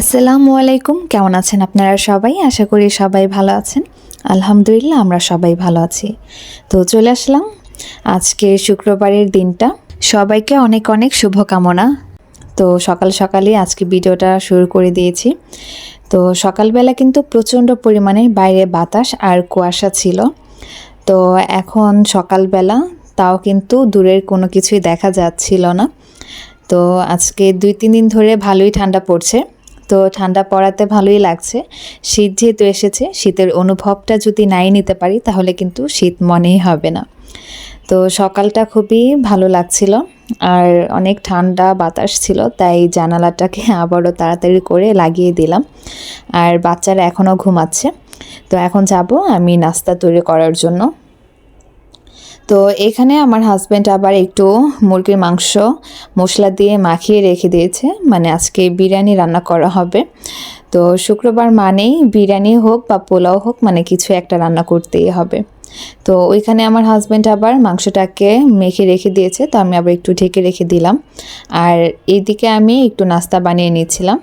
আসসালামু আলাইকুম। কেমন আছেন আপনারা সবাই? আশা করি সবাই ভালো আছেন। আলহামদুলিল্লাহ, আমরা সবাই ভালো আছি। তো চলে আসলাম আজকে শুক্রবারের দিনটা। সবাইকে অনেক অনেক শুভকামনা। তো সকাল সকালই আজকে ভিডিওটা শুরু করে দিয়েছি। তো সকালবেলা কিন্তু প্রচণ্ড পরিমাণে বাইরে বাতাস আর কুয়াশা ছিল। তো এখন সকালবেলা তাও কিন্তু দূরের কোনো কিছুই দেখা যাচ্ছিল না। তো আজকে দুই তিন দিন ধরে ভালোই ঠান্ডা পড়ছে। তো ঠান্ডা পড়াতে ভালোই লাগছে। শীত যেহেতু এসেছে, শীতের অনুভবটা যদি নাই নিতে পারি, তাহলে কিন্তু শীত মনেই হবে না। তো সকালটা খুবই ভালো লাগছিল, আর অনেক ঠান্ডা বাতাস ছিল, তাই জানালাটাকে আবারও তাড়াতাড়ি করে লাগিয়ে দিলাম। আর বাচ্চারা এখনও ঘুমাচ্ছে। তো এখন যাব আমি নাস্তা তৈরি করার জন্য। তো এখানে আমার হাজব্যান্ড আবার একটু মুরগির মাংস মশলা দিয়ে মাখিয়ে রেখে দিয়েছে। মানে আজকে বিরিয়ানি রান্না করা হবে। তো শুক্রবার মানেই বিরিয়ানি হোক বা পোলাও হোক মানে কিছু একটা রান্না করতেই হবে। তো ওইখানে আমার হাজব্যান্ড আবার মাংসটাকে মেখে রেখে দিয়েছে, তো আমি আবার একটু ঢেকে রেখে দিলাম। আর এইদিকে আমি একটু নাস্তা বানিয়ে নিয়েছিলাম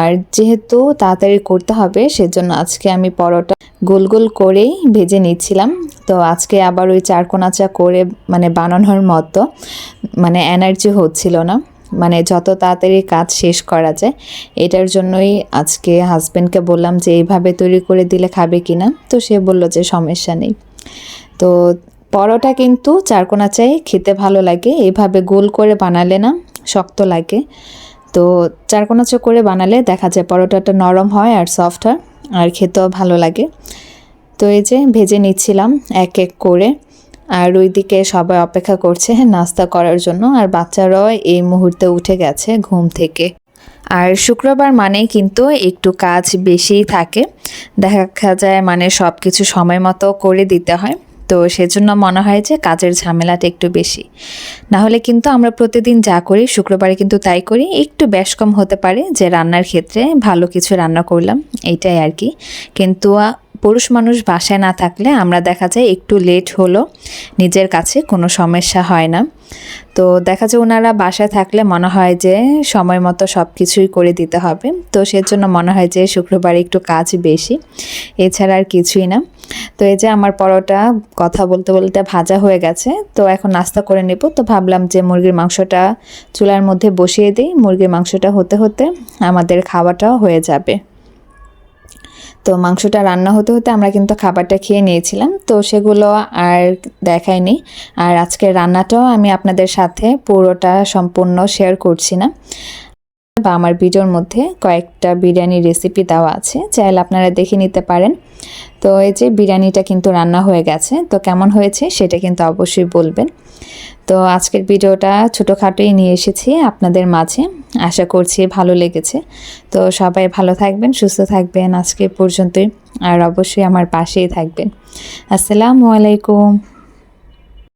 আর যেহেতু তাড়াতাড়ি করতে হবে, সেজন্য আজকে আমি পরোটা গোল গোল করেই ভেজে নিচ্ছিলাম। তো আজকে আবার ওই চারকোনাচা করে মানে বানানোর মতো মানে এনার্জি হচ্ছিল না। মানে যত তাড়াতাড়ি কাজ শেষ করা যায়, এটার জন্যই আজকে হাজব্যান্ডকে বললাম যে, এইভাবে তৈরি করে দিলে খাবে কি না তো সে বলল যে, সমস্যা নেই। তো পরোটা কিন্তু চারকোনা চাই খেতে ভালো লাগে এইভাবে গোল করে বানালে না শক্ত লাগে। তো চারকোনাচো করে বানালে দেখা যায় পরোটাটা নরম হয় আর সফট হয়, আর খেতেও ভালো লাগে। তো এই যে ভেজে নিচ্ছিলাম এক এক করে, আর ওইদিকে সবাই অপেক্ষা করছে নাস্তা করার জন্য, আর বাচ্চারাও এই মুহূর্তে উঠে গেছে ঘুম থেকে। আর শুক্রবার মানেই কিন্তু একটু কাজ বেশিই থাকে, দেখা যায় মানে সব কিছু সময় মতো করে দিতে হয়। তো সেজন্য মনে হয় যে কাজের ঝামেলাটা একটু বেশি। না হলে কিন্তু আমরা প্রতিদিন যা করি, শুক্রবারে কিন্তু তাই করি। একটু বেশ কম হতে পারে যে রান্নার ক্ষেত্রে ভালো কিছু রান্না করলাম, এইটাই আর কি। কিন্তু পুরুষ মানুষ বাসায় না থাকলে আমরা দেখা যায় একটু লেট হলো, নিজের কাছে কোনো সমস্যা হয় না। তো দেখা যায় ওনারা বাসায় থাকলে মনে হয় যে সময় মতো সব কিছুই করে দিতে হবে। তো সেজন্য মনে হয় যে শুক্রবার একটু কাজ বেশি, এছাড়া আর কিছুই না। তো এই যে আমার পরোটা কথা বলতে বলতে ভাজা হয়ে গেছে, তো এখন নাস্তা করে নেব। তো ভাবলাম যে মুরগির মাংসটা চুলার মধ্যে বসিয়ে দিই। মুরগির মাংসটা হতে হতে আমাদের খাওয়াটাও হয়ে যাবে। তো মাংসটা রান্না হতে হতে আমরা কিন্তু খাবারটা খেয়ে নিয়েছিলাম। তো সেগুলো আর দেখাইনি আর আজকের রান্নাটাও আমি আপনাদের সাথে পুরোটা সম্পূর্ণ শেয়ার করছি না। বা আমার ভিডিওর মধ্যে কয়েকটা বিরিয়ানির রেসিপি দেওয়া আছে, চাইলে আপনারা দেখে নিতে পারেন। তো এই যে বিরিয়ানিটা কিন্তু রান্না হয়ে গেছে, তো কেমন হয়েছে সেটা কিন্তু অবশ্যই বলবেন। তো আজকের ভিডিওটা ছোটোখাটোই নিয়ে এসেছি আপনাদের মাঝে, আশা করছি ভালো লেগেছে। তো সবাই ভালো থাকবেন, সুস্থ থাকবেন আজকে পর্যন্তই, আর অবশ্যই আমার পাশেই থাকবেন। আসসালামু আলাইকুম।